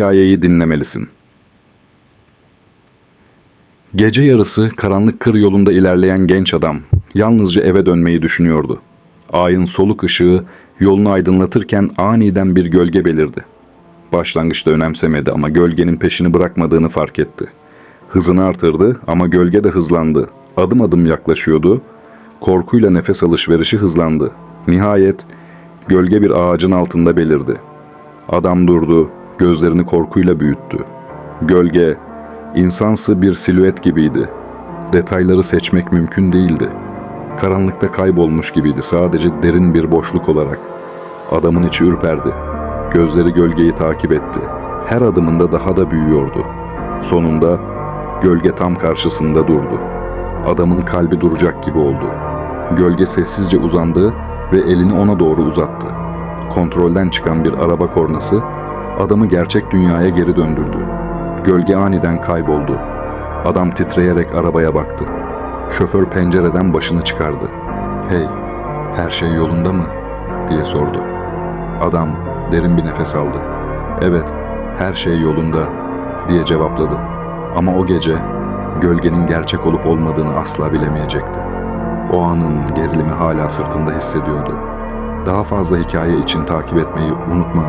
Hikayeyi dinlemelisin. Gece yarısı karanlık kır yolunda ilerleyen genç adam yalnızca eve dönmeyi düşünüyordu. Ayın soluk ışığı yolunu aydınlatırken aniden bir gölge belirdi. Başlangıçta önemsemedi ama gölgenin peşini bırakmadığını fark etti. Hızını artırdı ama gölge de hızlandı. Adım adım yaklaşıyordu. Korkuyla nefes alışverişi hızlandı. Nihayet gölge bir ağacın altında belirdi. Adam durdu, gözlerini korkuyla büyüttü. Gölge, insansı bir silüet gibiydi. Detayları seçmek mümkün değildi. Karanlıkta kaybolmuş gibiydi sadece derin bir boşluk olarak. Adamın içi ürperdi. Gözleri gölgeyi takip etti. Her adımında daha da büyüyordu. Sonunda gölge tam karşısında durdu. Adamın kalbi duracak gibi oldu. Gölge sessizce uzandı ve elini ona doğru uzattı. Kontrolden çıkan bir araba kornası adamı gerçek dünyaya geri döndürdü. Gölge aniden kayboldu. Adam titreyerek arabaya baktı. Şoför pencereden başını çıkardı. "Hey, her şey yolunda mı?" diye sordu. Adam derin bir nefes aldı. "Evet, her şey yolunda." diye cevapladı. Ama o gece gölgenin gerçek olup olmadığını asla bilemeyecekti. O anın gerilimi hala sırtında hissediyordu. Daha fazla hikaye için takip etmeyi unutma